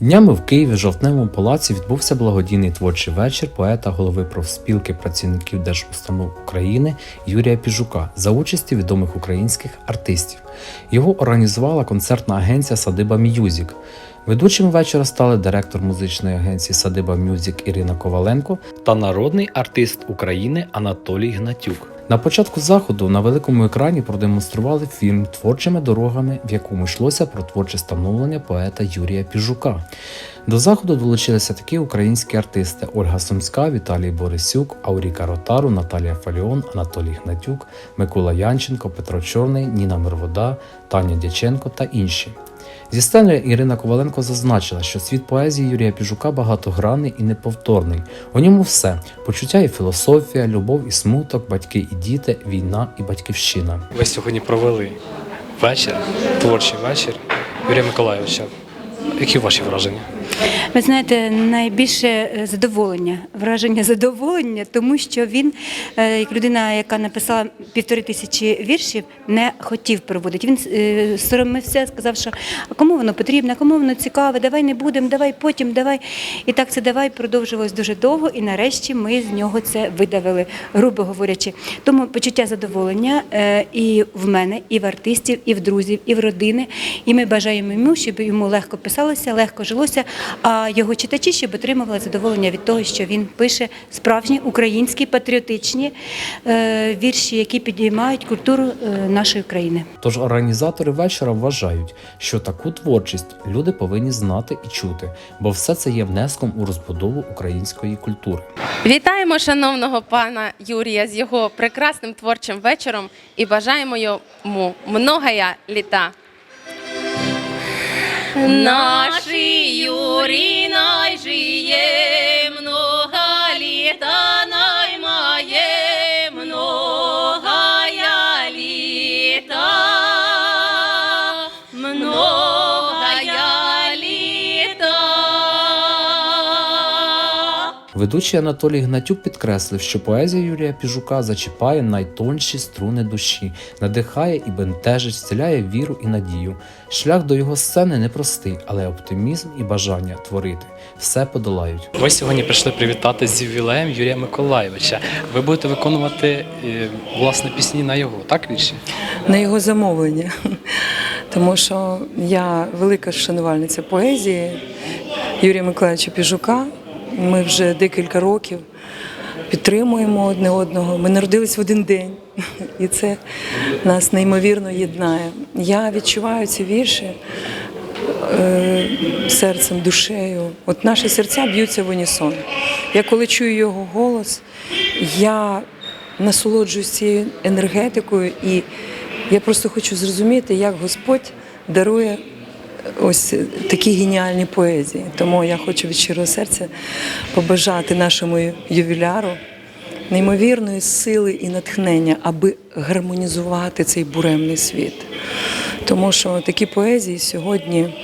Днями в Києві в Жовтневому палаці відбувся благодійний творчий вечір поета голови профспілки працівників Держустанов України Юрія Піжука за участі відомих українських артистів. Його організувала концертна агенція Садиба М'юзік. Ведучими вечора стали директор музичної агенції Садиба Мюзік Ірина Коваленко та народний артист України Анатолій Гнатюк. На початку заходу на великому екрані продемонстрували фільм Творчими дорогами, в якому йшлося про творче становлення поета Юрія Піжука. До заходу долучилися такі українські артисти: Ольга Сумська, Віталій Борисюк, Ауріка Ротару, Наталія Фаліон, Анатолій Гнатюк, Микола Янченко, Петро Чорний, Ніна Мирвода, Таня Дяченко та інші. Зі сцени Ірина Коваленко зазначила, що світ поезії Юрія Піжука багатогранний і неповторний. У ньому все почуття і філософія, любов і смуток, батьки і діти, війна і батьківщина. Ви сьогодні провели вечір, творчий вечір Юрія Миколайовича. Які ваші враження? Ви знаєте, найбільше е, задоволення, враження задоволення, тому що він, е, як людина, яка написала півтори тисячі віршів, не хотів проводити. Він е, соромився, сказав, що кому воно потрібно, кому воно цікаве, давай не будемо, давай потім, давай. І так це давай продовжувалось дуже довго, і нарешті ми з нього це видавили, грубо говорячи. Тому почуття задоволення і в мене, і в артистів, і в друзів, і в родини. І ми бажаємо йому, щоб йому легко писалося, легко жилося. А його читачі щоб отримували задоволення від того, що він пише справжні українські патріотичні е, вірші, які підіймають культуру е, нашої країни. Тож організатори вечора вважають, що таку творчість люди повинні знати і чути, бо все це є внеском у розбудову української культури. Вітаємо шановного пана Юрія з його прекрасним творчим вечором і бажаємо йому многая літа. Наш Юрій най Ведучий Анатолій Гнатюк підкреслив, що поезія Юрія Піжука зачіпає найтонші струни душі, надихає і бентежить, зціляє віру і надію. Шлях до його сцени непростий, але оптимізм і бажання творити все подолають. Ви сьогодні прийшли привітати з ювілеєм Юрія Миколайовича. Ви будете виконувати е, власне пісні на його, так вірші? на його замовлення. Тому що я велика шанувальниця поезії Юрія Миколаївича Піжука. Ми вже декілька років підтримуємо одне одного. Ми народились в один день, і це нас неймовірно єднає. Я відчуваю ці вірші е, серцем, душею. От наші серця б'ються в унісон. Я коли чую його голос, я насолоджуюсь цією енергетикою, і я просто хочу зрозуміти, як Господь дарує ось такі геніальні поезії. Тому я хочу від щирого серця побажати нашому ювіляру неймовірної сили і натхнення, аби гармонізувати цей буремний світ. Тому що такі поезії сьогодні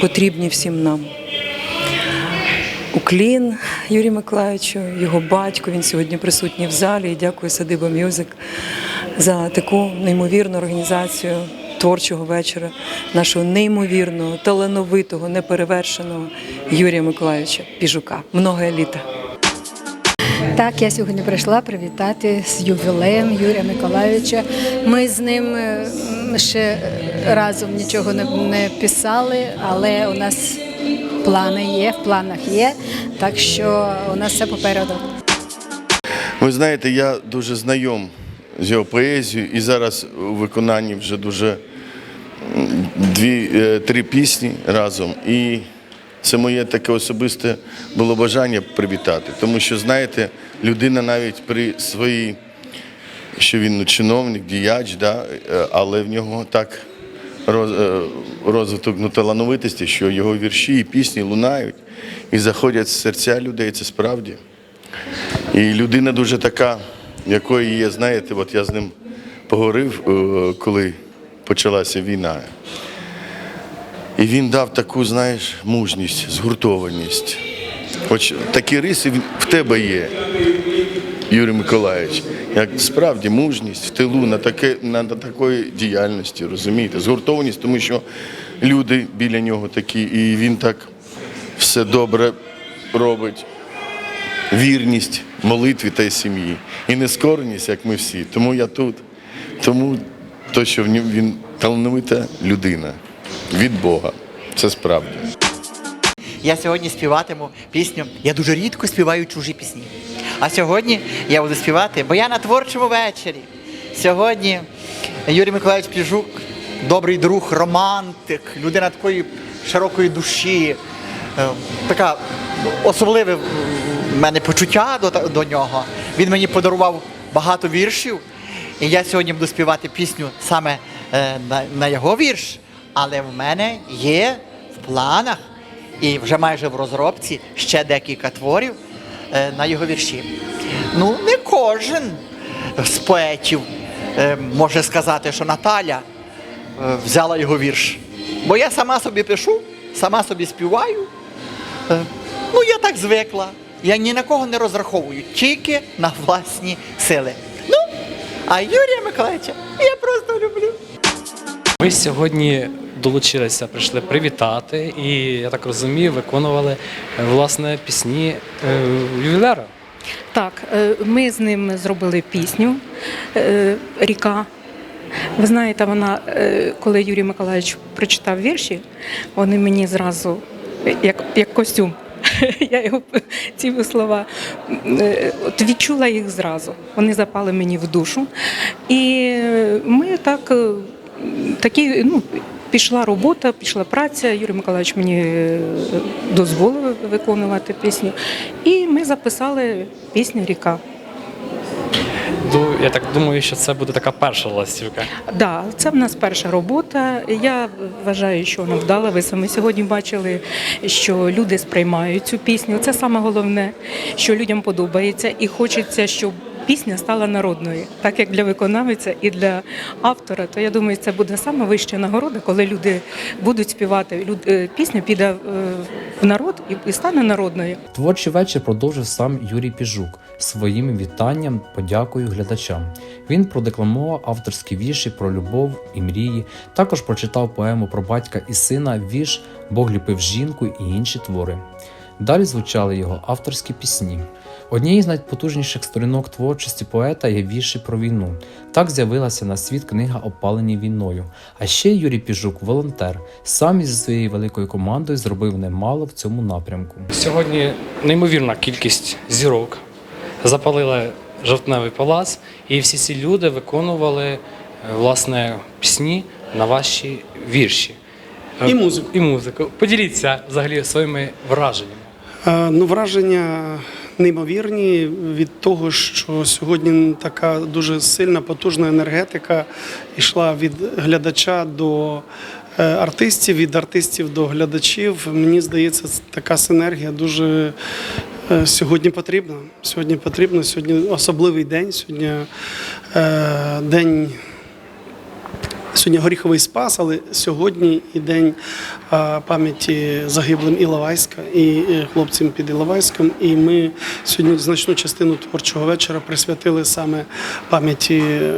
потрібні всім нам. Уклін Юрію Миколаївичу, його батько, він сьогодні присутній в залі. І дякую Садиба Мюзик за таку неймовірну організацію творчого вечора нашого неймовірного, талановитого, неперевершеного Юрія Миколаївича Піжука. Много літа. Так, я сьогодні прийшла привітати з ювілеєм Юрія Миколайовича. Ми з ним е, ще разом нічого не, не писали, але у нас плани є, в планах є, так що у нас все попереду. Ви знаєте, я дуже знайом з його поезією і зараз у виконанні вже дуже м, дві, е, пісні разом. І це моє таке особисте було бажання привітати. Тому що, знаєте, людина навіть при своїй, що він ну, чиновник, діяч, да, е, але в нього так е, розвиток ну, талановитості, що його вірші і пісні лунають і заходять в серця людей. Це справді. І людина дуже така, якої є, знаєте, от я з ним поговорив, коли почалася війна. І він дав таку, знаєш, мужність, згуртованість. Хоч такі риси в- тебе є, Юрій Миколаївич, як справді мужність в тилу на, таке, на, на такої діяльності, розумієте, згуртованість, тому що люди біля нього такі, і він так все добре робить. Вірність молитві та й сім'ї. І нескореність, як ми всі. Тому я тут. Тому то, що він талановита людина від Бога. Це справді. Я сьогодні співатиму пісню. Я дуже рідко співаю чужі пісні. А сьогодні я буду співати, бо я на творчому вечорі. Сьогодні Юрій Миколаївич Піжук, добрий друг, романтик, людина такої широкої душі, е, така особливе в мене почуття до, до нього. Він мені подарував багато віршів. І я сьогодні буду співати пісню саме е, на, на його вірш, але в мене є в планах і вже майже в розробці ще декілька творів е, на його вірші. Ну, не кожен з поетів е, може сказати, що Наталя е, взяла його вірш. Бо я сама собі пишу, сама собі співаю. Ну, я так звикла. Я ні на кого не розраховую, тільки на власні сили. Ну, а Юрія Миколаївича я просто люблю. Ви сьогодні долучилися, прийшли привітати, і я так розумію, виконували е, власне пісні е, ювілера. Так, е, ми з ним зробили пісню Ріка. Ви знаєте, вона, коли Юрій Миколаївич прочитав вірші, вони мені зразу як, як костюм. Я його ці слова от відчула їх зразу. Вони запали мені в душу. І ми так такі, ну, пішла робота, пішла праця. Юрій Миколаївич мені е, дозволив виконувати пісню. І ми записали пісню Ріка. Я так думаю, що це буде така перша ластівка. Да, це в нас перша робота. Я вважаю, що вона вдала. Ви самі сьогодні бачили, що люди сприймають цю пісню. Це саме головне, що людям подобається, і хочеться, щоб пісня стала народною, так як для виконавця і для автора. То я думаю, це буде саме вища нагорода, коли люди будуть співати. Люд- е, Пісня піде е, в народ і- стане народною. Творчий вечір продовжив сам Юрій Піжук своїм вітанням, подякою глядачам. Він продекламував авторські вірші про любов і мрії. Також прочитав поему про батька і сина, вірш Бог ліпив жінку і інші твори. Далі звучали його авторські пісні. Однією з найпотужніших сторінок творчості поета є вірші про війну. Так з'явилася на світ книга Опалені війною. А ще Юрій Піжук волонтер. Сам із своєю великою командою зробив немало в цьому напрямку. Сьогодні неймовірна кількість зірок запалили жовтневий палац, і всі ці люди виконували е, власне пісні на ваші вірші. І музику. І музику. Поділіться взагалі своїми враженнями. Е, Ну, враження неймовірні від того, що сьогодні така дуже сильна, потужна енергетика йшла від глядача до е, артистів, від артистів до глядачів. Мені здається, така синергія дуже е, сьогодні потрібна. Сьогодні потрібно, сьогодні особливий день, сьогодні день. Сьогодні горіховий спас, але сьогодні і день пам'яті загиблим Іловайська і е, хлопцям під Іловайськом. І ми сьогодні значну частину творчого вечора присвятили саме пам'яті е,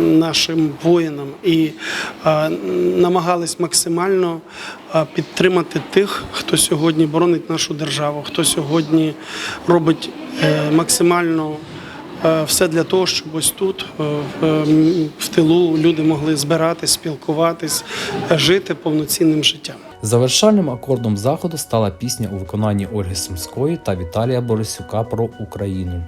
нашим воїнам і намагались максимально підтримати тих, хто сьогодні боронить нашу державу, хто сьогодні робить е, максимально. Е, Все для того, щоб ось тут, е, в, тилу, люди могли збиратись, спілкуватись, е, жити повноцінним життям. Завершальним акордом заходу стала пісня у виконанні Ольги Сумської та Віталія Борисюка про Україну.